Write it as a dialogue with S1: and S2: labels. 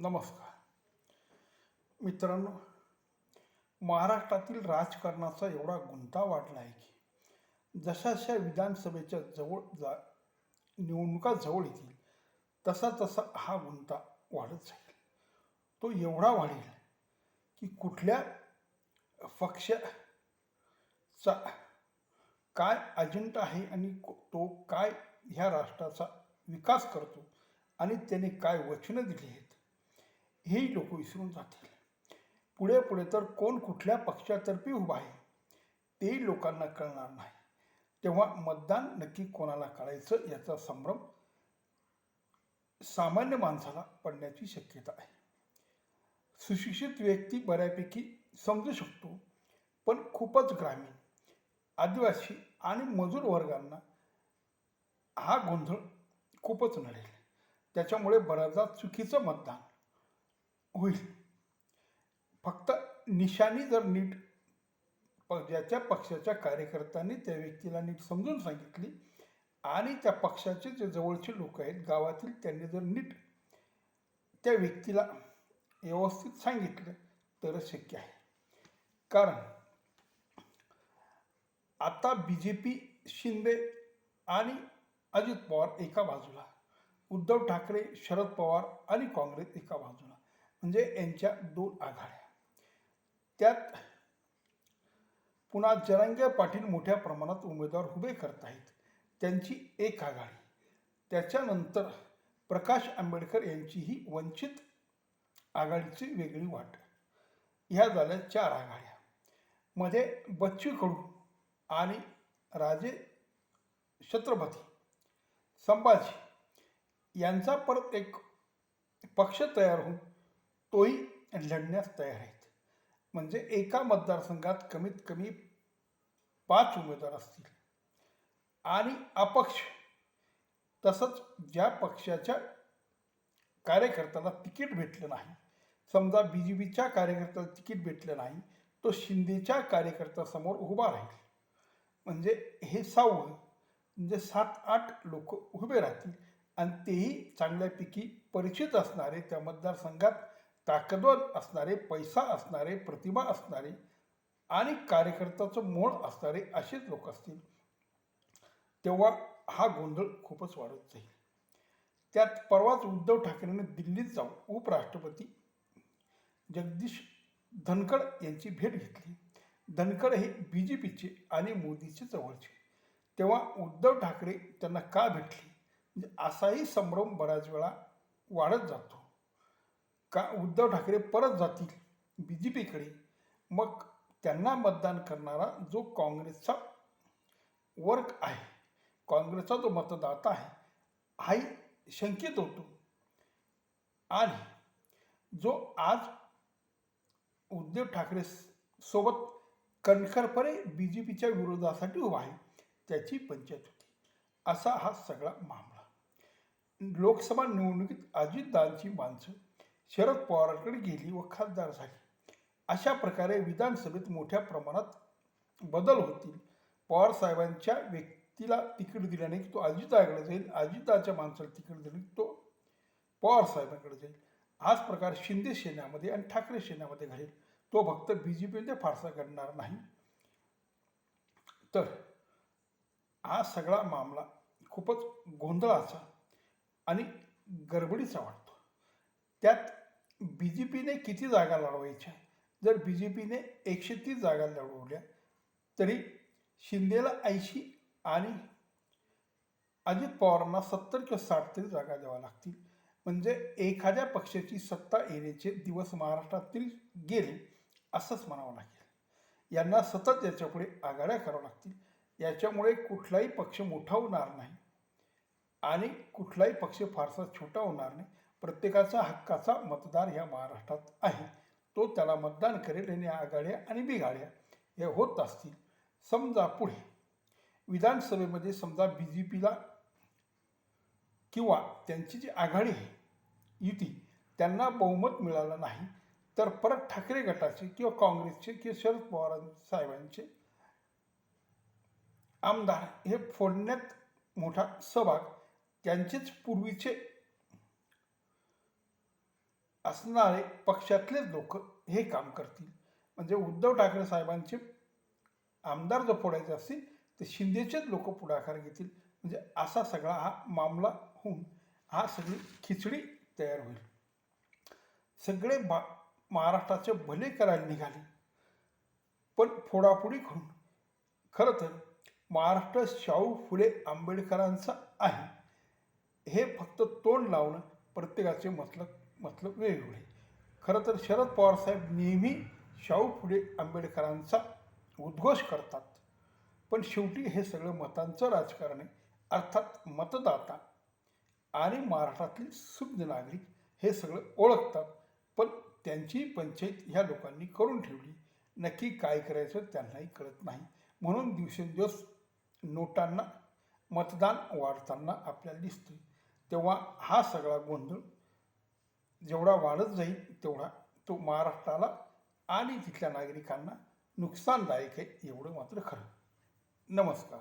S1: नमस्कार. मित्रांनो महाराष्ट्रातील राजकारणाचा एवढा गुंता वाढला आहे की जशाशा विधानसभेच्या जवळ जा निवडणुका जवळ येतील तसा तसा हा गुंता वाढत जाईल. तो एवढा वाढेल की कुठल्या पक्षाचा काय अजेंडा आहे आणि को- तो काय ह्या राष्ट्राचा विकास करतो आणि त्याने काय वचनं दिली आहेत हेही लोक विसरून जातील. पुढे पुढे तर कोण कुठल्या पक्षातर्फे उभा आहे तेही लोकांना कळणार नाही. तेव्हा मतदान नक्की कोणाला करायचं याचा संभ्रम सामान्य माणसाला पडण्याची शक्यता आहे. सुशिक्षित व्यक्ती बऱ्यापैकी समजू शकतो पण खूपच ग्रामीण आदिवासी आणि मजूर वर्गांना हा गोंधळ खूपच नडेल. त्याच्यामुळे बऱ्याचदा चुकीचं मतदान होईल. फक्त निशाणी जर नीट प ज्याच्या पक्षाच्या कार्यकर्त्यांनी त्या व्यक्तीला नीट समजून सांगितली आणि त्या पक्षाचे जे जवळचे लोक आहेत गावातील त्यांनी जर नीट त्या व्यक्तीला व्यवस्थित सांगितलं तरच शक्य आहे. कारण आता बी जे पी शिंदे आणि अजित पवार एका बाजूला उद्धव ठाकरे शरद पवार आणि काँग्रेस एका बाजूला. म्हणजे यांच्या दोन आघाड्या. त्यात पुन्हा जरांगे पाटील मोठ्या प्रमाणात उमेदवार उभे करत आहेत. त्यांची एक आघाडी. त्याच्यानंतर प्रकाश आंबेडकर यांची ही वंचित आघाडीची वेगळी वाट. ह्या झाल्या चार आघाड्या. मध्ये बच्चू कडू आणि राजे छत्रपती संभाजी यांचा परत एक पक्ष तयार होऊन तोही लढण्यास तयार आहेत. म्हणजे एका मतदारसंघात कमीत कमी पाच उमेदवार असतील. आणि अपक्ष तसंच ज्या पक्षाच्या कार्यकर्त्याला तिकीट भेटलं नाही समजा बी जे पीच्या कार्यकर्त्याला तिकीट भेटलं नाही तो शिंदेच्या कार्यकर्त्यासमोर उभा राहील. म्हणजे हे सहावं म्हणजे सात आठ लोक उभे राहतील आणि तेही चांगल्यापैकी परिचित असणारे त्या मतदारसंघात ताकदवर असणारे पैसा असणारे प्रतिभा असणारे आणि कार्यकर्त्याचं मोळ असणारे असेच लोक असतील तेव्हा हा गोंधळ खूपच वाढत जाईल. त्यात परवाच उद्धव ठाकरेंनी दिल्लीत जाऊन उपराष्ट्रपती जगदीश धनखड यांची भेट घेतली. धनखड हे बी जे पीचे आणि मोदीचे जवळचे. तेव्हा उद्धव ठाकरे त्यांना का भेटले? म्हणजे असाही संभ्रम बऱ्याच वेळा वाढत जातो. का उद्धव ठाकरे परत जातील बी जे पीकडे मग त्यांना मतदान करणारा जो काँग्रेसचा वर्ग आहे काँग्रेसचा जो मतदाता आहे हाही शंकित होतो. आणि जो आज उद्धव ठाकरे सोबत कणखरपणे बी जे पीच्या विरोधासाठी उभा आहे त्याची पंचायत होती. असा हा सगळा मामला. लोकसभा निवडणुकीत अजितदादांची माणसं शरद पवारांकडे गेली व खासदार झाली. अशा प्रकारे विधानसभेत मोठ्या प्रमाणात बदल होतील. पवार साहेबांच्या व्यक्तीला तिकीट दिल्याने की तो अजिताकडे जाईल अजिताच्या माणसाला तिकीट दिली तो पवार साहेबांकडे जाईल. हाच प्रकार शिंदे सेनामध्ये आणि ठाकरे सेनामध्ये घडेल. तो फक्त बी जे पीमध्ये फारसा घडणार नाही. तर हा सगळा मामला खूपच गोंधळाचा आणि गडबडीचा वाटतो. त्यात बी जे पीने किती जागा लढवायच्या? जर बी जे पीने एकशे तीस जागा लढवल्या तरी शिंदेला ऐंशी आणि अजित पवारांना सत्तर किंवा साठ तरी जागा द्याव्या लागतील. म्हणजे एखाद्या पक्षाची सत्ता येण्याचे दिवस महाराष्ट्रातील गेले असंच म्हणावं लागेल. यांना सतत याच्यापुढे आघाड्या कराव्या लागतील. याच्यामुळे कुठलाही पक्ष मोठा होणार नाही आणि कुठलाही पक्ष फारसा छोटा होणार नाही. प्रत्येकाचा हक्काचा मतदार ह्या महाराष्ट्रात आहे. तो त्याला मतदान करेल आणि आघाड्या आणि बिघाड्या हे होत असतील. समजा पुढे विधानसभेमध्ये समजा बी जे पीला किंवा त्यांची जी आघाडी आहे युती त्यांना बहुमत मिळालं नाही तर परत ठाकरे गटाचे किंवा काँग्रेसचे किंवा शरद पवार साहेबांचे आमदार हे फोडण्यात मोठा सहभाग त्यांचेच पूर्वीचे असणारे पक्षातलेच लोक हे काम करतील. म्हणजे उद्धव ठाकरे साहेबांचे आमदार जर फोडायचे असतील तर शिंदेचेच लोक पुढाकार घेतील. म्हणजे असा सगळा हा मामला होऊन हा सगळी खिचडी तयार होईल. सगळे बा महाराष्ट्राचे भले करायला निघाले पण फोडाफोडी करून खरं तर महाराष्ट्र शाहू फुले आंबेडकरांचा आहे. हे फक्त तोंड लावणं प्रत्येकाचे मतलब मतलब वेगवेगळे. खरं तर शरद पवारसाहेब नेहमी शाहू फुले आंबेडकरांचा उद्घोष करतात. पण शेवटी हे सगळं मतांचं राजकारण आहे. अर्थात मतदाता आणि महाराष्ट्रातील सुज्ञ नागरिक हे सगळं ओळखतात. पण त्यांची पंचायत ह्या लोकांनी करून ठेवली. नक्की काय करायचं त्यांनाही कळत नाही. म्हणून दिवसेंदिवस नोटांना मतदान वाढताना आपल्याला दिसतं तेव्हा हा सगळा गोंधळ जेवढा वाढत जाईल तेवढा तो महाराष्ट्राला आणि तिथल्या नागरिकांना नुकसानदायक आहे एवढं मात्र खरं. नमस्कार.